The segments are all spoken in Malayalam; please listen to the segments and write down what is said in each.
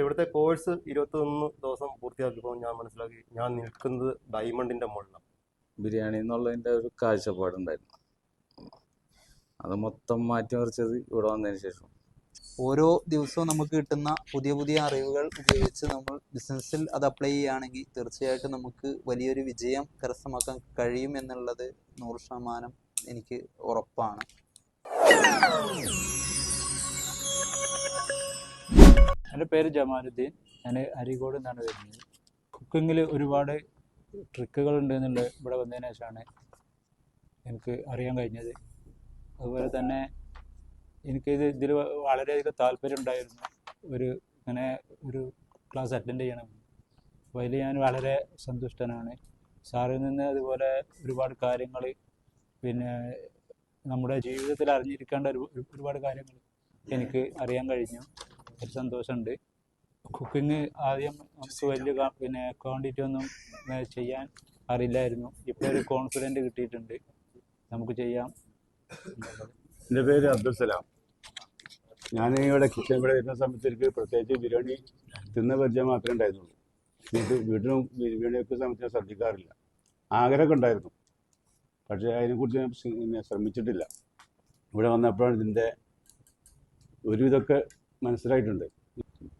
പക്ഷെ ഇവിടുത്തെ കോഴ്സ് ഇരുപത്തൊന്ന് ദിവസം പൂർത്തിയാക്കിയപ്പോൾ ഞാൻ മനസ്സിലാക്കി ഞാൻ നിൽക്കുന്നത് ഡയമണ്ടിന്റെ മുകളിലാണ്. ബിരിയാണി എന്നുള്ളതിന്റെ ഒരു കാഴ്ചപ്പാടുണ്ടായിരുന്നു. അത് മൊത്തം മാറ്റിമറിച്ചത് ഇവിടെ വന്നതിന് ശേഷം. ഓരോ ദിവസവും നമുക്ക് കിട്ടുന്ന പുതിയ പുതിയ അറിവുകൾ ഉപയോഗിച്ച് നമ്മൾ ബിസിനസ്സിൽ അത് അപ്ലൈ ചെയ്യുകയാണെങ്കിൽ തീർച്ചയായിട്ടും നമുക്ക് വലിയൊരു വിജയം കരസ്ഥമാക്കാൻ കഴിയും എന്നുള്ളത് നൂറ് ശതമാനം എനിക്ക് ഉറപ്പാണ്. എന്റെ പേര് ജമാലുദ്ദീൻ. ഞാൻ അരികോട് നിന്നാണ് വരുന്നത്. കുക്കിങ്ങിൽ ഒരുപാട് ട്രിക്കുകൾ ഉണ്ട് എന്നുള്ളത് ഇവിടെ വന്നതിന് ശേഷമാണ് എനിക്ക് അറിയാൻ കഴിഞ്ഞത്. അതുപോലെ തന്നെ എനിക്കിത് ഇതിൽ വളരെയധികം താല്പര്യം ഉണ്ടായിരുന്നു. ഒരു ഇങ്ങനെ ഒരു ക്ലാസ് അറ്റൻഡ് ചെയ്യണം. അപ്പോൾ അതിൽ ഞാൻ വളരെ സന്തുഷ്ടനാണ്. സാറിൽ നിന്ന് അതുപോലെ ഒരുപാട് കാര്യങ്ങൾ പിന്നെ നമ്മുടെ ജീവിതത്തിൽ അറിഞ്ഞിരിക്കേണ്ട ഒരു ഒരുപാട് കാര്യങ്ങൾ എനിക്ക് അറിയാൻ കഴിഞ്ഞു. ഒരു സന്തോഷമുണ്ട്. കുക്കിംഗ് ആദ്യം നമുക്ക് വലിയ കാ- പിന്നെ ക്വാണ്ടിറ്റി ഒന്നും ചെയ്യാൻ അറിയില്ലായിരുന്നു. ഇപ്പോൾ ഒരു കോൺഫിഡന്റ് കിട്ടിയിട്ടുണ്ട്. നമുക്ക് ചെയ്യാം. എന്റെ പേര് അബ്ദുൽ സലാം. ഞാൻ ഇവിടെ കിച്ചൺ ഇവിടെ വരുന്ന സമയത്ത് എനിക്ക് പ്രത്യേകിച്ച് ബിരിയാണി തിന്ന പരിചയം മാത്രമേ ഉണ്ടായിരുന്നുള്ളൂ. എനിക്ക് വീട്ടിലും ബിരിയാണി ഒക്കെ സമയത്ത് ഞാൻ ശ്രദ്ധിക്കാറില്ല. ആഗ്രഹമൊക്കെ ഉണ്ടായിരുന്നു. പക്ഷേ അതിനെക്കുറിച്ച് ഞാൻ ശ്രമിച്ചിട്ടില്ല. ഇവിടെ വന്നപ്പോഴാണ് ഇതിന്റെ ഒരുവിധമൊക്കെ മനസ്സിലായിട്ടുണ്ട്.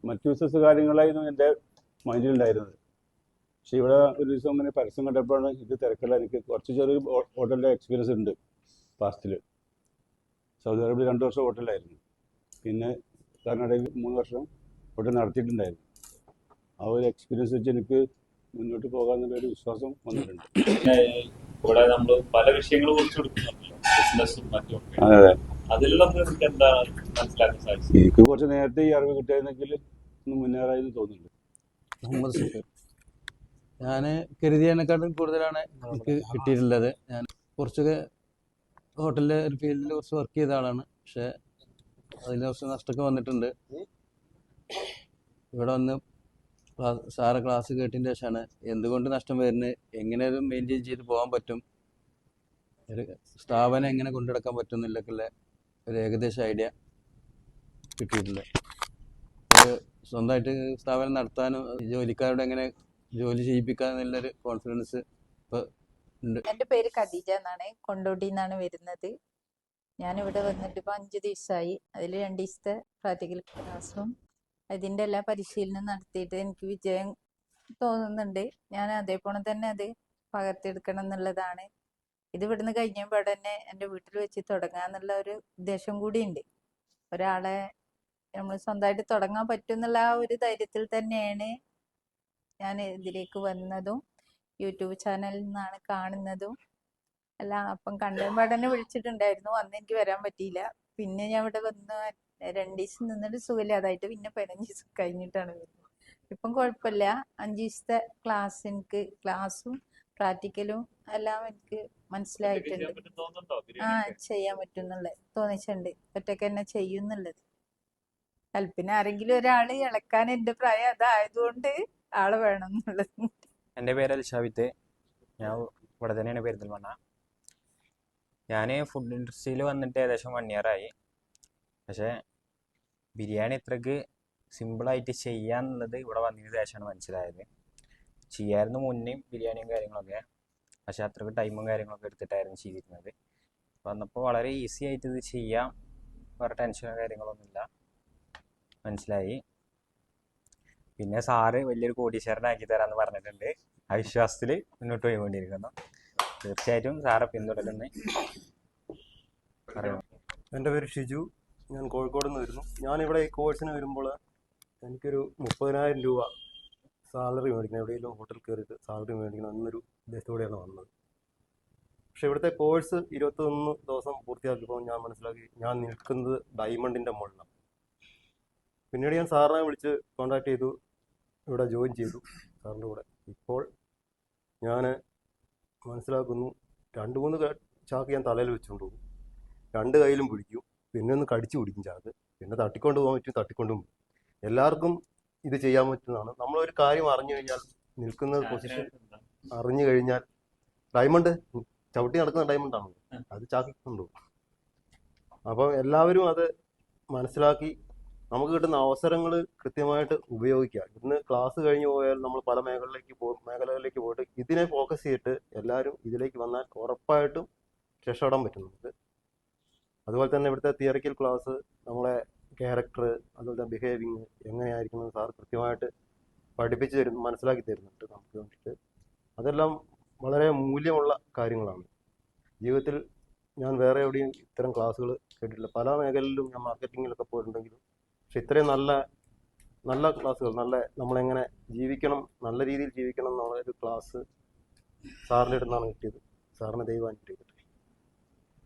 മറ്റു ബിസിനസ് കാര്യങ്ങളായിരുന്നു എന്റെ മൈൻഡിലുണ്ടായിരുന്നത്. പക്ഷെ ഇവിടെ ഒരു ദിവസം ഇങ്ങനെ പരസ്യം കണ്ടപ്പോഴാണ് ഇത് തിരക്കല്ല എനിക്ക് കുറച്ച് ചെറിയ ഹോട്ടലിന്റെ എക്സ്പീരിയൻസ് ഉണ്ട് പാസ്റ്റിൽ സൗദി അറേബ്യ രണ്ട് വർഷം ഹോട്ടലിലായിരുന്നു. പിന്നെ കർണാടകയിൽ മൂന്ന് വർഷം ഹോട്ടൽ നടത്തിയിട്ടുണ്ടായിരുന്നു. ആ ഒരു എക്സ്പീരിയൻസ് വെച്ച് എനിക്ക് മുന്നോട്ട് പോകാമെന്നുള്ളൊരു വിശ്വാസം വന്നിട്ടുണ്ട്. ഇവിടെ നമ്മൾ പല വിഷയങ്ങളും കുറിച്ച് ഒക്കെ അതെ. എനിക്ക് കുറച്ച് നേരത്തെ ഈ അറിവ് കിട്ടിയിരുന്നെങ്കിൽ ഒന്ന് മുന്നേറായെന്ന് തോന്നുന്നുണ്ട്. മുഹമ്മദ് സഫീർ. ഞാൻ കരുതിയതിനെക്കാട്ടും കൂടുതലാണ് എനിക്ക് കിട്ടിയിട്ടുള്ളത്. ഞാൻ കുറച്ചൊക്കെ ഹോട്ടലിലെ ഒരു ഫീൽഡിൽ കുറച്ച് വർക്ക് ചെയ്ത ആളാണ്. പക്ഷെ അതിന് കുറച്ച് നഷ്ടമൊക്കെ വന്നിട്ടുണ്ട്. ഇവിടെ വന്ന് ക്ലാസ് സാറ് ക്ലാസ് കേട്ടതിന് ശേഷമാണ് എന്തുകൊണ്ട് നഷ്ടം വരുന്നത്? എങ്ങനെ അത് മെയിന്റെയിൻ ചെയ്ത് പോകാൻ പറ്റും? ഒരു സ്ഥാപനം എങ്ങനെ കൊണ്ടുനടക്കാൻ പറ്റുന്നില്ലൊക്കെയുള്ള ഒരു ഏകദേശ ഐഡിയ കിട്ടിയിട്ടുണ്ട്. ഒരു സ്വന്തമായിട്ട് സ്ഥാപനം നടത്താനും ജോലിക്കാരോട് എങ്ങനെ ജോലി ചെയ്യിപ്പിക്കാം എന്നുള്ളൊരു കോൺഫിഡൻസ് ഇപ്പോൾ ഉണ്ട്. എന്റെ പേര് ഖദീജ എന്നാണ്. കൊണ്ടോട്ടി എന്നാണ് വരുന്നത്. ഞാനിവിടെ വന്നിട്ട് ഇപ്പോൾ അഞ്ച് ദിവസമായി. അതിൽ രണ്ട് ദിവസത്തെ പ്രാക്ടിക്കൽ ക്ലാസ്സും അതിന്റെ എല്ലാ പരിശീലനം നടത്തിയിട്ട് എനിക്ക് വിജയം തോന്നുന്നുണ്ട്. ഞാൻ അതേപോലെ തന്നെ അത് പകർത്തിയെടുക്കണം എന്നുള്ളതാണ്. ഇത് ഇവിടുന്ന് കഴിഞ്ഞപ്പോൾ തന്നെ എന്റെ വീട്ടിൽ വെച്ച് തുടങ്ങാന്നുള്ള ഒരു ഉദ്ദേശം കൂടിയുണ്ട്. ഒരാളെ നമ്മൾ സ്വന്തമായിട്ട് തുടങ്ങാൻ പറ്റും എന്നുള്ള ആ ഒരു ധൈര്യത്തിൽ തന്നെയാണ് ഞാൻ ഇതിലേക്ക് വന്നതും യൂട്യൂബ് ചാനലിൽ നിന്നാണ് കാണുന്നതും അല്ല അപ്പം കണ്ടപാട് തന്നെ വിളിച്ചിട്ടുണ്ടായിരുന്നു അന്ന് എനിക്ക് വരാൻ പറ്റിയില്ല. പിന്നെ ഞാൻ ഇവിടെ വന്ന് രണ്ട് ദിവസം നിന്നിട്ട് സുഖമില്ലാതായിട്ട് പിന്നെ പതിനഞ്ച് ദിവസം കഴിഞ്ഞിട്ടാണ് വരുന്നത്. ഇപ്പം കുഴപ്പമില്ല. അഞ്ച് ദിവസത്തെ ക്ലാസ് എനിക്ക് ക്ലാസ്സും പ്രാക്ടിക്കലും എല്ലാം എനിക്ക് മനസ്സിലായിട്ടുണ്ട് ചെയ്യാൻ പറ്റും തോന്നുന്നുണ്ടോ? ആ ചെയ്യാൻ പറ്റും എന്നുള്ളത് തോന്നിച്ചിട്ടുണ്ട് ഒറ്റയ്ക്ക് തന്നെ ചെയ്യുന്നുള്ളത്. ഹെൽപ്പിന് ആരെങ്കിലും ഒരാൾ ഇളക്കാൻ എന്റെ പ്രായം അതായതുകൊണ്ട് ആൾ വേണം എന്നുള്ളത് എന്റെ പേര് അൽഷാബിത്ത് ഞാൻ ഇവിടെ തന്നെയാണ് പെരിന്തൽമണ്ണ. ഞാൻ ഫുഡ് ഇൻഡസ്ട്രിയിൽ വന്നിട്ട് ഏകദേശം വൺ ഇയർ ആയി. പക്ഷേ ബിരിയാണി ഇത്രക്ക് സിമ്പിളായിട്ട് ചെയ്യാന്നുള്ളത് ഇവിടെ വന്നതിന് ശേഷമാണ് മനസ്സിലായത്. ചെയ്യായിരുന്നു മുന്നേയും ബിരിയാണിയും കാര്യങ്ങളൊക്കെ. പക്ഷേ അത്രയ്ക്ക് ടൈമും കാര്യങ്ങളൊക്കെ എടുത്തിട്ടായിരുന്നു ചെയ്തിരുന്നത്. വന്നപ്പോൾ വളരെ ഈസി ആയിട്ട് ഇത് ചെയ്യാം. വേറെ ടെൻഷനോ കാര്യങ്ങളൊന്നുമില്ല. മനസ്സിലായി? പിന്നെ സാറ് വലിയൊരു കോടീശ്വരനാക്കി തരാമെന്ന് പറഞ്ഞിട്ടുണ്ട്. ആ വിശ്വാസത്തിൽ മുന്നോട്ട് പോയിക്കൊണ്ടിരിക്കുന്നു. തീർച്ചയായിട്ടും സാറെ പിന്തുടരുന്നു. എന്റെ പേര് ഷിജു. ഞാൻ കോഴിക്കോട് നിന്ന് വരുന്നു. ഞാനിവിടെ ഈ കോഴ്സിന് വരുമ്പോൾ എനിക്കൊരു മുപ്പതിനായിരം രൂപ സാലറി മേടിക്കണം എവിടെയെങ്കിലും ഹോട്ടൽ കയറിയിട്ട് സാലറി മേടിക്കണം എന്നൊരു ഉദ്ദേശത്തോടെയാണ് വന്നത്. പക്ഷെ ഇവിടുത്തെ കോഴ്സ് ഇരുപത്തൊന്ന് ദിവസം പൂർത്തിയാക്കിയപ്പോൾ ഞാൻ മനസ്സിലാക്കി ഞാൻ നിൽക്കുന്നത് ഡയമണ്ടിന്റെ മുകളിലാണ്. പിന്നീട് ഞാൻ സാറിനെ വിളിച്ച് കോൺടാക്ട് ചെയ്തു ഇവിടെ ജോയിൻ ചെയ്തു സാറിന്റെ കൂടെ. ഇപ്പോൾ ഞാൻ മനസ്സിലാക്കുന്നു രണ്ട് മൂന്ന് ചാക്ക് ഞാൻ തലയിൽ വെച്ചുകൊണ്ട് പോകും. രണ്ട് കയ്യിലും പിടിക്കും പിന്നെ ഒന്ന് കടിച്ചു പിടിക്കും ചാക്ക്. പിന്നെ തട്ടിക്കൊണ്ട് പോകാൻ പറ്റും തട്ടിക്കൊണ്ടും എല്ലാവർക്കും ഇത് ചെയ്യാൻ പറ്റുന്നതാണ്. നമ്മളൊരു കാര്യം അറിഞ്ഞു കഴിഞ്ഞാൽ നിൽക്കുന്ന പൊസിഷൻ അറിഞ്ഞു കഴിഞ്ഞാൽ ഡയമണ്ട് ചവിട്ടി നടക്കുന്ന ഡയമണ്ട് ആണല്ലോ. അത് ചാക്കി കൊണ്ടുപോകും അപ്പം എല്ലാവരും അത് മനസ്സിലാക്കി നമുക്ക് കിട്ടുന്ന അവസരങ്ങൾ കൃത്യമായിട്ട് ഉപയോഗിക്കുക ഇന്ന് ക്ലാസ് കഴിഞ്ഞു പോയാൽ നമ്മൾ പല മേഖലകളിലേക്ക് പോ മേഖലകളിലേക്ക് പോയിട്ട് ഇതിനെ ഫോക്കസ് ചെയ്തിട്ട് എല്ലാവരും ഇതിലേക്ക് വന്നാൽ ഉറപ്പായിട്ടും രക്ഷപ്പെടാൻ പറ്റും നമുക്ക് അതുപോലെ തന്നെ ഇവിടുത്തെ തിയറിക്കൽ ക്ലാസ് നമ്മളെ ക്യാരക്ടർ അതുപോലെ ബിഹേവിങ് എങ്ങനെയായിരിക്കണം സാർ കൃത്യമായിട്ട് പഠിപ്പിച്ച് തരുന്നു മനസ്സിലാക്കി തരുന്നുണ്ട് നമുക്ക് വേണ്ടിയിട്ട്. അതെല്ലാം വളരെ മൂല്യമുള്ള കാര്യങ്ങളാണ്. ജീവിതത്തിൽ ഞാൻ വേറെ എവിടെയും ഇത്തരം ക്ലാസ്സുകൾ കേട്ടിട്ടില്ല. പല മേഖലയിലും ഞാൻ മാർക്കറ്റിങ്ങിലൊക്കെ പോയിട്ടുണ്ടെങ്കിലും പക്ഷെ ഇത്രയും നല്ല നല്ല ക്ലാസ്സുകൾ നല്ല നമ്മളെങ്ങനെ ജീവിക്കണം നല്ല രീതിയിൽ ജീവിക്കണം എന്നുള്ള ഒരു ക്ലാസ് സാറിന്റെ അടുത്ത് നിന്നാണ് കിട്ടിയത്. സാറിന് ദൈവം അനുഗ്രഹിക്കട്ടെ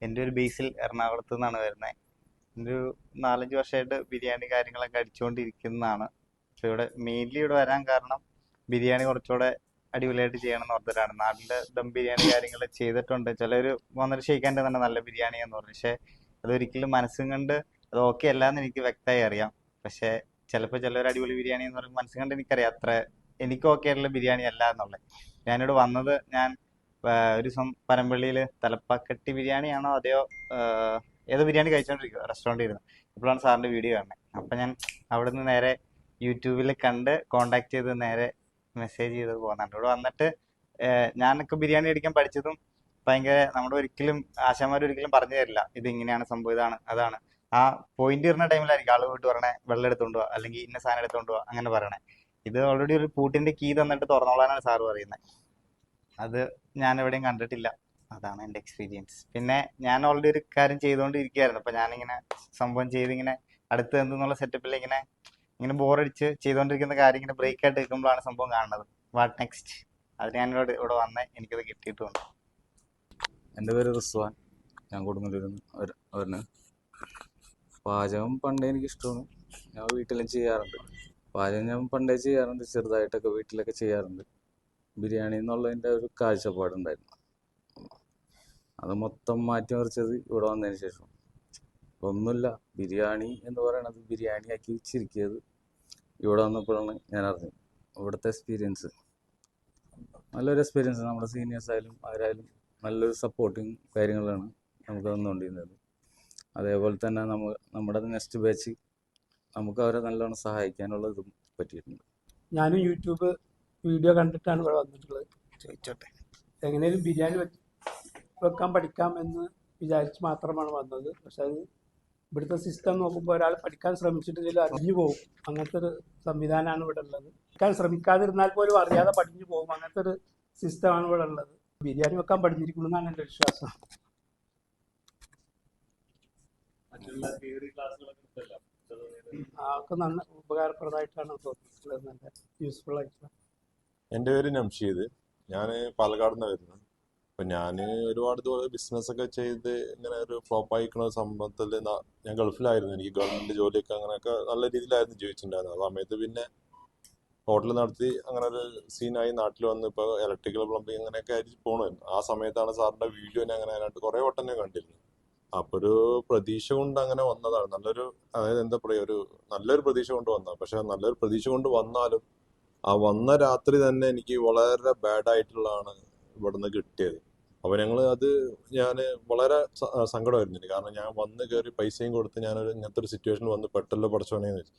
എന്റെ ഒരു ബേസിൽ എറണാകുളത്ത് നിന്നാണ് വരുന്നത്. ഒരു നാലഞ്ച് വർഷമായിട്ട് ബിരിയാണി കാര്യങ്ങളൊക്കെ അടിച്ചുകൊണ്ടിരിക്കുന്നതാണ്. പക്ഷെ ഇവിടെ മെയിൻലി ഇവിടെ വരാൻ കാരണം ബിരിയാണി കുറച്ചുകൂടെ അടിപൊളിയായിട്ട് ചെയ്യണം എന്ന് ഓർത്തിട്ടാണ് നാട്ടിലെ ദം ബിരിയാണി കാര്യങ്ങൾ ചെയ്തിട്ടുണ്ട്. ചിലർ വന്നിട്ട് ഷെയ്ക്കാന്റെ തന്നെ നല്ല ബിരിയാണി എന്ന് പറഞ്ഞു പക്ഷെ അതൊരിക്കലും മനസ്സും കണ്ട് അത് ഓക്കെ അല്ല എന്ന് എനിക്ക് വ്യക്തമായി അറിയാം. പക്ഷെ ചിലപ്പോൾ ചിലർ അടിപൊളി ബിരിയാണി എന്ന് പറയുമ്പോൾ മനസ്സും കണ്ട് എനിക്കറിയാം അത്ര എനിക്ക് ഓക്കെ ആയിട്ടുള്ള ബിരിയാണി അല്ല എന്നുള്ളത്. ഞാനിവിടെ വന്നത് ഞാൻ ഒരു ദിവസം പനമ്പള്ളിയിൽ തലപ്പാക്കട്ടി ബിരിയാണിയാണോ അതെയോ ഏതോ ബിരിയാണി കഴിച്ചോണ്ടിരിക്കുക റെസ്റ്റോറന്റിൽ ഇരുന്ന് ഇപ്പോഴാണ് സാറിന്റെ വീഡിയോ കാണുന്നത് അപ്പം ഞാൻ അവിടെ നിന്ന് നേരെ യൂട്യൂബിൽ കണ്ട് കോണ്ടാക്ട് ചെയ്ത് നേരെ മെസ്സേജ് ചെയ്ത് പോകുന്നുണ്ട് ഇവിടെ വന്നിട്ട് ഞാനൊക്കെ ബിരിയാണി അടിക്കാൻ പഠിച്ചതും ഭയങ്കര നമ്മുടെ ഒരിക്കലും ആശാമാർ ഒരിക്കലും പറഞ്ഞു തരില്ല. ഇത് ഇങ്ങനെയാണ് സംഭവം ഇതാണ് അതാണ്. ആ പോയിന്റ് വരുന്ന ടൈമിലായിരിക്കും ആൾ പോയിട്ട് പറയണേ വെള്ളം എടുത്തോണ്ട് പോവാ അല്ലെങ്കിൽ ഇന്ന സാധനം എടുത്തോണ്ട് പോവാ അങ്ങനെ പറയണേ. ഇത് ഓൾറെഡി ഒരു പൂട്ടിന്റെ കീ തന്നിട്ട് തുറന്നോളാനാണ് സാറ് പറയുന്നത് അത് ഞാൻ എവിടെയും കണ്ടിട്ടില്ല. അതാണ് എന്റെ എക്സ്പീരിയൻസ് പിന്നെ ഞാൻ ഓൾറെഡി ഒരു കാര്യം ചെയ്തുകൊണ്ടിരിക്കുകയായിരുന്നു അപ്പൊ ഞാനിങ്ങനെ സംഭവം ചെയ്ത് ഇങ്ങനെ അടുത്ത് എന്തെന്നുള്ള സെറ്റപ്പിൽ ഇങ്ങനെ ഇങ്ങനെ ബോറടിച്ച് ചെയ്തുകൊണ്ടിരിക്കുന്ന കാര്യം ഇങ്ങനെ ബ്രേക്ക് ആയിട്ട് നിൽക്കുമ്പോഴാണ് സംഭവം കാണുന്നത്. വാട്ട് നെക്സ്റ്റ് അത് ഞാൻ ഇവിടെ ഇവിടെ വന്ന് എനിക്കത് കിട്ടിയിട്ടുണ്ട്. എന്റെ പേര് റിസ്വാൻ. ഞാൻ കൊടുങ്ങല്ലൂരിൽ അവരിന് പാചകം പണ്ടേ എനിക്ക് ഇഷ്ടമാണ് ഞാൻ വീട്ടിലും ചെയ്യാറുണ്ട്. പാചകം ഞാൻ പണ്ടേ ചെയ്യാറുണ്ട്. ചെറുതായിട്ടൊക്കെ വീട്ടിലൊക്കെ ചെയ്യാറുണ്ട്. ബിരിയാണി എന്നുള്ളതിന്റെ ഒരു കാഴ്ചപ്പാടുണ്ടായിരുന്നു. അത് മൊത്തം മാറ്റിമറിച്ചത് ഇവിടെ വന്നതിന് ശേഷം. ഒന്നുമില്ല ബിരിയാണി എന്ന് പറയണത് ബിരിയാണിയാക്കി ചിരിക്കിയത് ഇവിടെ വന്നപ്പോഴാണ് ഞാൻ അറിഞ്ഞത് ഇവിടുത്തെ എക്സ്പീരിയൻസ് നല്ലൊരു എക്സ്പീരിയൻസ് നമ്മുടെ സീനിയേഴ്സ് ആയാലും ആരായാലും നല്ലൊരു സപ്പോർട്ടിങ് കാര്യങ്ങളാണ് നമുക്ക് തന്നുകൊണ്ടിരുന്നത്. അതേപോലെ തന്നെ നമ്മൾ നമ്മുടെ നെക്സ്റ്റ് ബാച്ച് നമുക്ക് അവരെ നല്ലോണം സഹായിക്കാനുള്ള ഇതും പറ്റിയിട്ടുണ്ട്. ഞാനും യൂട്യൂബ് വീഡിയോ കണ്ടിട്ടാണ് ഇവിടെ വന്നിട്ടുള്ളത്. ചോദിച്ചോട്ടെ. എങ്ങനെയും ബിരിയാണി വെക്കാൻ പഠിക്കാം എന്ന് വിചാരിച്ച് മാത്രമാണ് വന്നത്. പക്ഷെ അത് ഇവിടുത്തെ സിസ്റ്റം നോക്കുമ്പോൾ ഒരാൾ പഠിക്കാൻ ശ്രമിച്ചിട്ടില്ലെങ്കിൽ അറിഞ്ഞു പോകും അങ്ങനത്തെ ഒരു സംവിധാനമാണ് ഇവിടെ ഉള്ളത്. പഠിക്കാൻ ശ്രമിക്കാതിരുന്നാൽ പോലും അറിയാതെ പഠിഞ്ഞു പോകും അങ്ങനത്തെ ഒരു സിസ്റ്റമാണ് ഇവിടെ ഉള്ളത്. ബിരിയാണി വെക്കാൻ പഠിഞ്ഞിരിക്കണമെന്നാണ് എന്റെ വിശ്വാസം. ആൾക്ക് നന്ന ഉപകാരപ്രദമായിട്ടാണ് തോന്നിയിട്ടുള്ളത് നല്ല യൂസ്ഫുൾ ആയിട്ടുള്ള. എന്റെ പേര് നംഷീദ്. ഞാൻ പാലക്കാട് നിന്ന് വരുന്നത്. അപ്പം ഞാൻ ഒരുപാട് ഇതുപോലെ ബിസിനസ് ഒക്കെ ചെയ്ത് ഇങ്ങനെ ഒരു ഫ്ലോപ്പ് ആയിക്കുന്ന സംഭവത്തിൽ ഞാൻ ഗൾഫിലായിരുന്നു. എനിക്ക് ഗവൺമെന്റ് ജോലിയൊക്കെ അങ്ങനെയൊക്കെ നല്ല രീതിയിലായിരുന്നു ജീവിച്ചിട്ടുണ്ടായിരുന്നത്. ആ സമയത്ത് പിന്നെ ഹോട്ടൽ നടത്തി അങ്ങനെ ഒരു സീനായി നാട്ടിൽ വന്ന് ഇപ്പോൾ ഇലക്ട്രിക്കൽ പ്ലംബിങ് അങ്ങനെയൊക്കെ ആയിട്ട് പോകണമായിരുന്നു ആ സമയത്താണ് സാറിന്റെ വീഡിയോ അങ്ങനെ അതിനായിട്ട് കുറേ വട്ടം ഞാൻ കണ്ടിരുന്നു അപ്പോൾ ഒരു പ്രതീക്ഷ കൊണ്ട് അങ്ങനെ വന്നതാണ്. നല്ലൊരു അതായത് എന്താ പറയുക ഒരു നല്ലൊരു പ്രതീക്ഷ കൊണ്ട് വന്നതാണ് പക്ഷെ നല്ലൊരു പ്രതീക്ഷ കൊണ്ട് വന്നാലും ആ വന്ന രാത്രി തന്നെ എനിക്ക് വളരെ ബാഡ് ആയിട്ടുള്ളതാണ് ഇവിടുന്ന് കിട്ടിയത്. അപ്പോൾ ഞങ്ങൾ അത് ഞാൻ വളരെ സങ്കടമായിരുന്നു കാരണം ഞാൻ വന്ന് കയറി പൈസയും കൊടുത്ത് ഞാനൊരു ഇങ്ങനത്തെ ഒരു സിറ്റുവേഷൻ വന്ന് പെട്ടല്ലോ പഠിച്ചോണേന്ന് വെച്ചു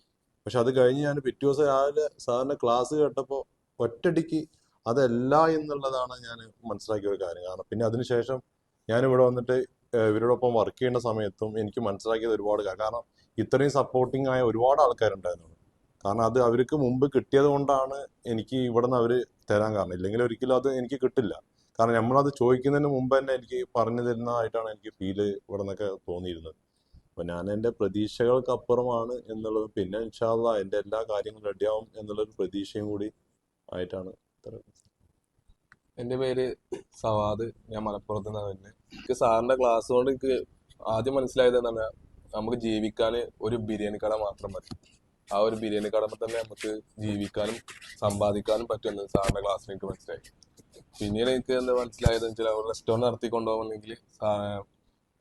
പക്ഷെ അത് കഴിഞ്ഞ് ഞാൻ പിറ്റേ ദിവസം രാവിലെ സാറിന്റെ ക്ലാസ് കേട്ടപ്പോൾ ഒറ്റടിക്ക് അതല്ല എന്നുള്ളതാണ് ഞാൻ മനസ്സിലാക്കിയ ഒരു കാര്യം. കാരണം പിന്നെ അതിനുശേഷം ഞാൻ ഇവിടെ വന്നിട്ട് ഇവരോടൊപ്പം വർക്ക് ചെയ്യുന്ന സമയത്തും എനിക്ക് മനസ്സിലാക്കിയത് ഒരുപാട് കാര്യം കാരണം ഇത്രയും സപ്പോർട്ടിങ് ആയ ഒരുപാട് ആൾക്കാരുണ്ടായിരുന്നു. കാരണം അത് അവർക്ക് മുമ്പ് കിട്ടിയത് കൊണ്ടാണ് എനിക്ക് ഇവിടെ നിന്ന് അവർ തരാൻ കാരണം. ഇല്ലെങ്കിൽ ഒരിക്കലും അത് എനിക്ക് കിട്ടില്ല. കാരണം നമ്മളത് ചോദിക്കുന്നതിന് മുമ്പ് തന്നെ എനിക്ക് പറഞ്ഞു തരുന്നതായിട്ടാണ് എനിക്ക് ഫീൽ ഇവിടെ നിന്നൊക്കെ തോന്നിയിരുന്നത്. അപ്പം ഞാൻ എന്റെ പ്രതീക്ഷകൾക്ക് അപ്പുറമാണ് എന്നുള്ളത് പിന്നെ ഇൻഷാല്ല എന്റെ എല്ലാ കാര്യങ്ങളും റെഡിയാവും എന്നുള്ളൊരു പ്രതീക്ഷയും കൂടി ആയിട്ടാണ് എന്റെ പേര് സവാദ്. ഞാൻ മലപ്പുറത്ത് നിന്നാണ് വരുന്നത്. എനിക്ക് സാറിന്റെ ക്ലാസ് കൊണ്ട് എനിക്ക് ആദ്യം മനസ്സിലായത് എന്താണ് നമുക്ക് ജീവിക്കാൻ ഒരു ബിരിയാണി കട മാത്രം മതി. ആ ഒരു ബിരിയാണി കടമ്പ തന്നെ നമുക്ക് ജീവിക്കാനും സമ്പാദിക്കാനും പറ്റുമെന്ന് സാറിന്റെ ക്ലാസ്സിൽ എനിക്ക് മനസ്സിലായി. പിന്നീട് എനിക്ക് എന്താ മനസ്സിലായത് വെച്ചാൽ ഒരു റെസ്റ്റോറന്റ് നടത്തി കൊണ്ടുപോകണമെങ്കിൽ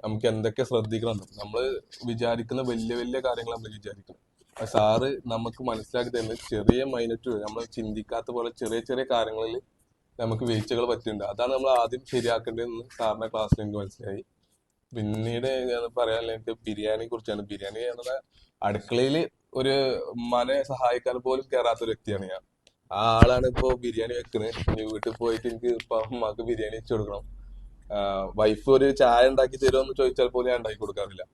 നമുക്ക് എന്തൊക്കെ ശ്രദ്ധിക്കണം നമ്മൾ വിചാരിക്കുന്ന വലിയ വലിയ കാര്യങ്ങൾ നമ്മൾ വിചാരിക്കണം സാറ് നമുക്ക് മനസ്സിലാക്കി തരുന്നത് ചെറിയ മൈനറ്റ് നമ്മൾ ചിന്തിക്കാത്ത പോലെ ചെറിയ ചെറിയ കാര്യങ്ങളിൽ നമുക്ക് വീഴ്ചകൾ പറ്റുന്നുണ്ട് അതാണ് നമ്മൾ ആദ്യം ശരിയാക്കേണ്ടതെന്ന് സാറിന്റെ ക്ലാസ്സിൽ എനിക്ക് മനസ്സിലായി. പിന്നീട് ഞാൻ പറയാനുള്ള എനിക്ക് ബിരിയാണിയെ കുറിച്ചാണ് ബിരിയാണി എന്നുള്ള അടുക്കളയിൽ ഒരു മനെ സഹായിക്കാൻ പോലും കയറാത്ത ഒരു വ്യക്തിയാണ് ഞാൻ. ആ ആളാണ് ഇപ്പോ ബിരിയാണി വെക്കുന്നത് ഇനി വീട്ടിൽ പോയിട്ട് എനിക്ക് ഇപ്പൊ ഉമ്മാക്ക് ബിരിയാണി വെച്ച് കൊടുക്കണം. വൈഫ് ഒരു ചായ ഉണ്ടാക്കി തരുമോ എന്ന് ചോദിച്ചാൽ പോലും ഞാൻ ഉണ്ടാക്കി കൊടുക്കാറില്ല.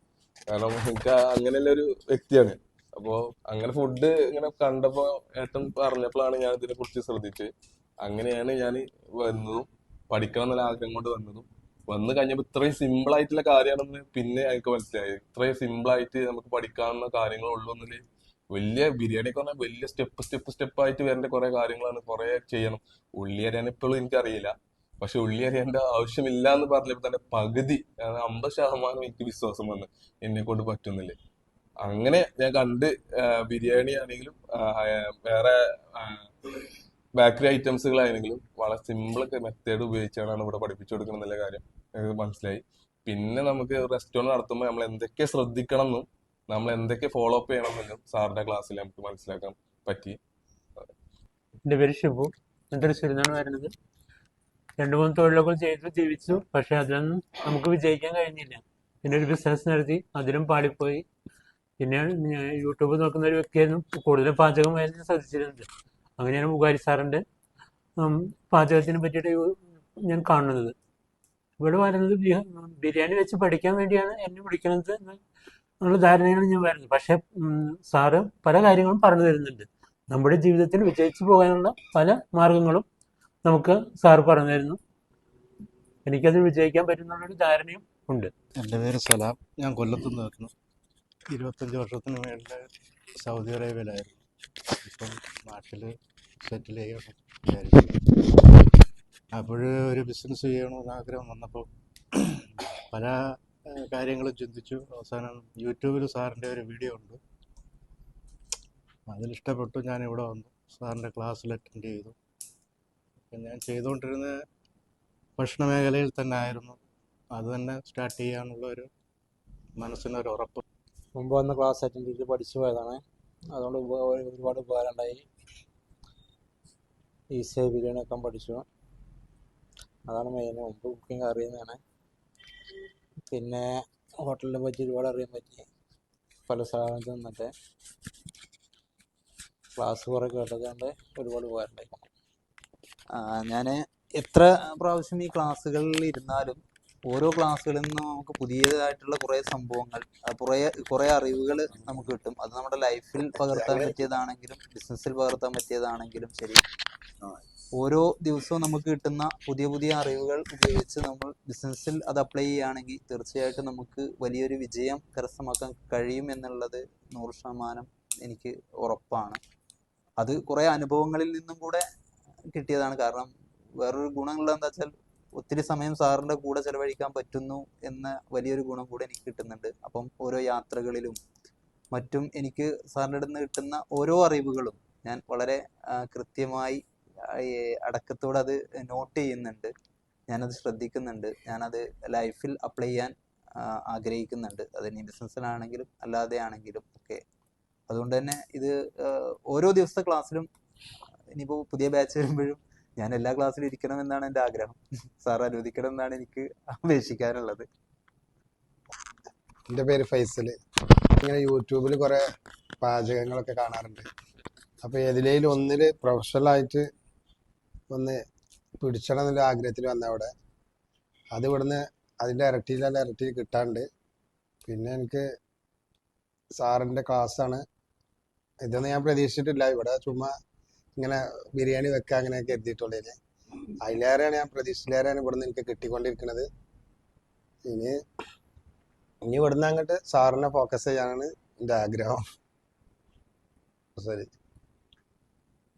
കാരണം എനിക്ക് അങ്ങനെയുള്ള ഒരു വ്യക്തിയാണ്. അപ്പോ അങ്ങനെ ഫുഡ് ഇങ്ങനെ കണ്ടപ്പോ ഏറ്റവും പറഞ്ഞപ്പോഴാണ് ഞാൻ ഇതിനെ കുറിച്ച് ശ്രദ്ധിച്ച് അങ്ങനെയാണ് ഞാൻ വന്നതും പഠിക്കണം എന്നുള്ള ആഗ്രഹം കൊണ്ട് വന്നതും. വന്നു കഴിഞ്ഞപ്പോൾ ഇത്രയും സിമ്പിൾ ആയിട്ടുള്ള കാര്യമാണെന്ന് പിന്നെ എനിക്ക് മനസ്സിലായി. ഇത്രയും സിമ്പിൾ ആയിട്ട് നമുക്ക് പഠിക്കാവുന്ന കാര്യങ്ങളേ ഉള്ളൂ എന്നതിൽ വലിയ ബിരിയാണി പറഞ്ഞാൽ വലിയ സ്റ്റെപ്പ് സ്റ്റെപ്പ് സ്റ്റെപ്പ് ആയിട്ട് വരേണ്ട കുറെ കാര്യങ്ങളാണ് കുറെ ചെയ്യണം. ഉള്ളി അരിയാൻ ഇപ്പോഴും എനിക്കറിയില്ല. പക്ഷെ ഉള്ളി അരിയേണ്ട ആവശ്യമില്ല എന്ന് പറഞ്ഞപ്പോൾ തന്നെ പകുതി അമ്പത് ശതമാനം എനിക്ക് വിശ്വാസം വന്നു എന്നെ കൊണ്ട് പറ്റുന്നില്ല. അങ്ങനെ ഞാൻ കണ്ട് ബിരിയാണി ആണെങ്കിലും വേറെ ബേക്കറി ഐറ്റംസുകളാണെങ്കിലും വളരെ സിമ്പിൾ മെത്തേഡ് ഉപയോഗിച്ചാണ് ഇവിടെ പഠിപ്പിച്ചു കൊടുക്കണം എന്നുള്ള കാര്യം. മനസ്സിലായി. പിന്നെ നമുക്ക് റെസ്റ്റോറന്റ് നടത്തുമ്പോൾ നമ്മൾ എന്തൊക്കെ ശ്രദ്ധിക്കണം എന്നും നമ്മൾ എന്തൊക്കെ ഫോളോ അപ്പ് ചെയ്യണം എന്നും സാറിന്റെ ക്ലാസ്സിൽ നമുക്ക് മനസ്സിലാക്കാൻ പറ്റി. എന്റെ പേര് ഷിബു. എന്റെ തൃശ്ശൂരിൽ വരുന്നത്. രണ്ട് മൂന്ന് തൊഴിലൊക്കെ ചെയ്തു ജീവിച്ചു. പക്ഷെ അതിലൊന്നും നമുക്ക് വിജയിക്കാൻ കഴിഞ്ഞില്ല. പിന്നെ ഒരു ബിസിനസ് നടത്തി അതിലും പാളിപ്പോയി. പിന്നെ ഞാൻ യൂട്യൂബ് നോക്കുന്ന ഒരു വ്യക്തിയായിരുന്നു. കൂടുതലും പാചകം പാചകമായിരുന്നു ശ്രദ്ധിച്ചിരുന്നത്. അങ്ങനെയാണ് മുഖാരി സാറിന്റെ പാചകത്തിനെ പറ്റിയിട്ട് ഞാൻ കാണുന്നത്. ഇവിടെ വരുന്നത് ബിരിയാണി വെച്ച് പഠിക്കാൻ വേണ്ടിയാണ് എന്നെ വിളിക്കുന്നത് എന്നുള്ള ധാരണയാണ് ഞാൻ വരുന്നത്. പക്ഷേ സാറ് പല കാര്യങ്ങളും പറഞ്ഞു തരുന്നുണ്ട്. നമ്മുടെ ജീവിതത്തിൽ വിജയിച്ചു പോകാനുള്ള പല മാർഗങ്ങളും നമുക്ക് സാറ് പറഞ്ഞു തരുന്നു. എനിക്കത് വിജയിക്കാൻ പറ്റുന്നുള്ളൊരു ധാരണയും ഉണ്ട്. എന്റെ പേര് സലാം. ഞാൻ കൊല്ലത്തുനിന്ന് വരുന്നു. ഇരുപത്തഞ്ച് വർഷത്തിന് മേളിൽ സൗദി അറേബ്യയിലായിരുന്നു. ഇപ്പം നാട്ടിൽ സെറ്റിൽ ചെയ്യണം വിചാരിക്കുന്നു. അപ്പോൾ ഒരു ബിസിനസ് ചെയ്യണമെന്ന് ആഗ്രഹം വന്നപ്പോൾ പല കാര്യങ്ങളും ചിന്തിച്ചു. അവസാനം യൂട്യൂബിൽ സാറിന്റെ ഒരു വീഡിയോ ഉണ്ട് അതിലിഷ്ടപ്പെട്ടു. ഞാൻ ഇവിടെ വന്നു. സാറിന്റെ ക്ലാസ്സിൽ അറ്റൻഡ് ചെയ്തു. അപ്പം ഞാൻ ചെയ്തുകൊണ്ടിരുന്ന ഭക്ഷണ മേഖലയിൽ തന്നെ ആയിരുന്നു. അത് തന്നെ സ്റ്റാർട്ട് ചെയ്യാനുള്ള ഒരു മനസ്സിനൊരു ഉറപ്പ്. മുമ്പ് വന്ന ക്ലാസ് അറ്റൻഡ് ചെയ്ത് പഠിച്ചു പോയതാണ്. അതുകൊണ്ട് ഒരുപാട് ഉപകാരം ഉണ്ടായി ഈസിയായി ബിരിയാണി പഠിച്ചു. അതാണ് മെയിൻ മുമ്പ് കുക്കിംഗ് അറിയുന്നതാണ്. പിന്നെ ഹോട്ടലിനെ പറ്റി ഒരുപാട് അറിയാൻ പറ്റി. പല സ്ഥലത്ത് നിന്നിട്ട് ക്ലാസ് കുറെ കേട്ടതുകൊണ്ട് ഒരുപാട് ഉപകാരം ഞാൻ എത്ര പ്രാവശ്യം ഈ ക്ലാസ്സുകളിൽ ഇരുന്നാലും ഓരോ ക്ലാസ്സുകളിൽ നിന്നും നമുക്ക് പുതിയതായിട്ടുള്ള കുറേ സംഭവങ്ങൾ കുറേ കുറേ അറിവുകൾ നമുക്ക് കിട്ടും. അത് നമ്മുടെ ലൈഫിൽ പകർത്താൻ പറ്റിയതാണെങ്കിലും ബിസിനസ്സിൽ പകർത്താൻ പറ്റിയതാണെങ്കിലും ശരി. ഓരോ ദിവസവും നമുക്ക് കിട്ടുന്ന പുതിയ പുതിയ അറിവുകൾ ഉപയോഗിച്ച് നമ്മൾ ബിസിനസ്സിൽ അത് അപ്ലൈ ചെയ്യുകയാണെങ്കിൽ തീർച്ചയായിട്ടും നമുക്ക് വലിയൊരു വിജയം കരസ്ഥമാക്കാൻ കഴിയും എന്നുള്ളത് നൂറ് ശതമാനം എനിക്ക് ഉറപ്പാണ്. അത് കുറേ അനുഭവങ്ങളിൽ നിന്നും കൂടെ കിട്ടിയതാണ്. കാരണം വേറൊരു ഗുണമുള്ളത് എന്താ വെച്ചാൽ ഒത്തിരി സമയം സാറിന്റെ കൂടെ ചെലവഴിക്കാൻ പറ്റുന്നു എന്ന വലിയൊരു ഗുണം കൂടെ എനിക്ക് കിട്ടുന്നുണ്ട്. അപ്പം ഓരോ യാത്രകളിലും മറ്റും എനിക്ക് സാറിന്റെ അടുത്ത് നിന്ന് കിട്ടുന്ന ഓരോ അറിവുകളും ഞാൻ വളരെ കൃത്യമായി അടക്കത്തോടെ അത് നോട്ട് ചെയ്യുന്നുണ്ട്. ഞാനത് ശ്രദ്ധിക്കുന്നുണ്ട്. ഞാനത് ലൈഫിൽ അപ്ലൈ ചെയ്യാൻ ആഗ്രഹിക്കുന്നുണ്ട്. അത് ഇനി ബിസിനസ്സിലാണെങ്കിലും അല്ലാതെ ആണെങ്കിലും ഒക്കെ. അതുകൊണ്ട് തന്നെ ഇത് ഓരോ ദിവസത്തെ ക്ലാസ്സിലും ഇനിയിപ്പോൾ പുതിയ ബാച്ച് വരുമ്പോഴും ഞാൻ എല്ലാ ക്ലാസ്സിലും ഇരിക്കണം എന്നാണ് എന്റെ ആഗ്രഹം. സാർ അനുവദിക്കണം എന്നാണ് എനിക്ക് അപേക്ഷിക്കാനുള്ളത്. എന്റെ പേര് ഫൈസൽ. ഇങ്ങനെ യൂട്യൂബിൽ കുറേ പാചകങ്ങളൊക്കെ കാണാറുണ്ട്. അപ്പോൾ ഏതിലേലും ഒന്നിൽ പ്രൊഫഷണലായിട്ട് ഒന്ന് പിടിച്ചണം എന്നുള്ള ആഗ്രഹത്തിൽ വന്ന അവിടെ. അത് ഇവിടുന്ന് അതിന്റെ ഇരട്ടിയിലല്ല ഇരട്ടി കിട്ടാണ്ട്. പിന്നെ എനിക്ക് സാറിന്റെ ക്ലാസ്സാണ്. ഇതൊന്നും ഞാൻ പ്രതീക്ഷിച്ചിട്ടില്ല. ഇവിടെ ചുമ്മാ ഇങ്ങനെ ബിരിയാണി വെക്കുക അങ്ങനെയൊക്കെ എഴുതിയിട്ടുള്ളതിന് അതിലേറെയാണ് ഞാൻ പ്രതീക്ഷിച്ചിലേറെയാണ് ഇവിടുന്ന് എനിക്ക് കിട്ടിക്കൊണ്ടിരിക്കുന്നത്. ഇനി ഇനി ഇവിടുന്ന് അങ്ങോട്ട് സാറിനെ ഫോക്കസ് ചെയ്യാനാണ് എന്റെ ആഗ്രഹം. ശരി.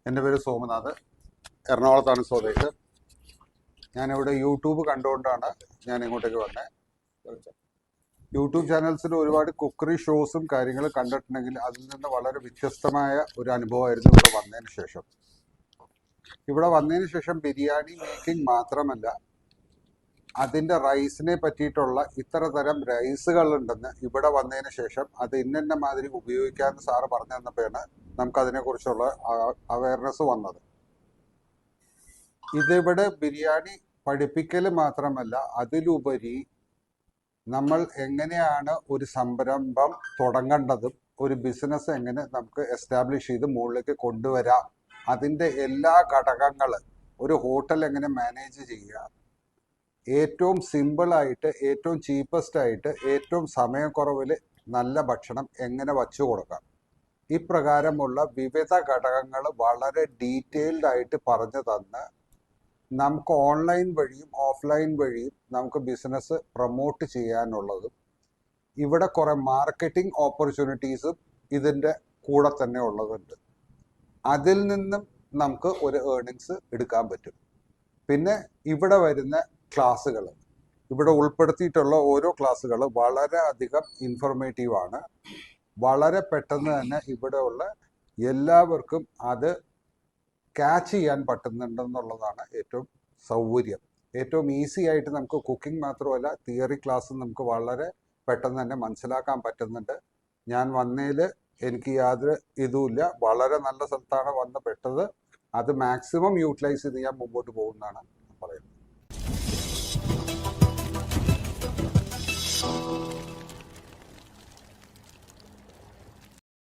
എന്റെ പേര് സോമനാഥ്. എറണാകുളത്താണ് സ്വദേശ്. ഞാനിവിടെ യൂട്യൂബ് കണ്ടുകൊണ്ടാണ് ഞാൻ ഇങ്ങോട്ടേക്ക് വന്നത് യൂട്യൂബ് ചാനൽസിൽ ഒരുപാട് കുക്കറി ഷോസും കാര്യങ്ങളും കണ്ടിട്ടുണ്ടെങ്കിൽ അതിൽ നിന്ന് വളരെ വ്യത്യസ്തമായ ഒരു അനുഭവമായിരുന്നു ഇവിടെ വന്നതിന് ശേഷം. ഇവിടെ വന്നതിന് ശേഷം ബിരിയാണി മേക്കിംഗ് മാത്രമല്ല അതിന്റെ റൈസിനെ പറ്റിയിട്ടുള്ള ഇത്ര തരം റൈസുകളുണ്ടെന്ന് ഇവിടെ വന്നതിന് ശേഷം അത് ഇന്ന മാതിരി ഉപയോഗിക്കാമെന്ന് സാറ് പറഞ്ഞു തന്നപ്പോഴാണ് നമുക്കതിനെക്കുറിച്ചുള്ള അവയർനെസ് വന്നത്. ഇതിവിടെ ബിരിയാണി പഠിപ്പിക്കൽ മാത്രമല്ല അതിലുപരി നമ്മൾ എങ്ങനെയാണ് ഒരു സംരംഭം തുടങ്ങേണ്ടതും ഒരു ബിസിനസ് എങ്ങനെ നമുക്ക് എസ്റ്റാബ്ലിഷ് ചെയ്ത് മുകളിലേക്ക് കൊണ്ടുവരാം അതിന്റെ എല്ലാ ഘടകങ്ങൾ ഒരു ഹോട്ടൽ എങ്ങനെ മാനേജ് ചെയ്യുക ഏറ്റവും സിമ്പിളായിട്ട് ഏറ്റവും ചീപ്പസ്റ്റ് ആയിട്ട് ഏറ്റവും സമയക്കുറവിൽ നല്ല ഭക്ഷണം എങ്ങനെ വച്ചു കൊടുക്കാം. ഇപ്രകാരമുള്ള വിവിധ ഘടകങ്ങൾ വളരെ ഡീറ്റെയിൽഡ് ആയിട്ട് പറഞ്ഞു തന്ന് നമുക്ക് ഓൺലൈൻ വഴിയും ഓഫ്ലൈൻ വഴിയും നമുക്ക് ബിസിനസ് പ്രൊമോട്ട് ചെയ്യാനുള്ളതും ഇവിടെ കുറേ മാർക്കറ്റിംഗ് ഓപ്പർച്യൂണിറ്റീസും ഇതിന്റെ കൂടെ തന്നെ ഉള്ളതുണ്ട്. അതിൽ നിന്നും നമുക്ക് ഒരു ഏർണിങ്സ് എടുക്കാൻ പറ്റും. പിന്നെ ഇവിടെ വരുന്ന ക്ലാസ്സുകൾ ഇവിടെ ഉൾപ്പെടുത്തിയിട്ടുള്ള ഓരോ ക്ലാസ്സുകൾ വളരെ അധികം ഇൻഫോർമേറ്റീവ് ആണ്. വളരെ പെട്ടെന്ന് തന്നെ ഇവിടെ ഉള്ള എല്ലാവർക്കും അത് ക്യാച്ച് ചെയ്യാൻ പറ്റുന്നുണ്ടെന്നുള്ളതാണ് ഏറ്റവും സൗകര്യം. ഏറ്റവും ഈസി ആയിട്ട് നമുക്ക് കുക്കിംഗ് മാത്രമല്ല തിയറി ക്ലാസ് നമുക്ക് വളരെ പെട്ടെന്ന് തന്നെ മനസ്സിലാക്കാൻ പറ്റുന്നുണ്ട്. ഞാൻ വന്നതിൽ എനിക്ക് യാതൊരു ഇതുമില്ല വളരെ നല്ല സ്ഥലത്താണ് വന്ന് പെട്ടത്. അത് മാക്സിമം യൂട്ടിലൈസ് ചെയ്ത് ഞാൻ മുമ്പോട്ട് പോകുന്നതാണ്.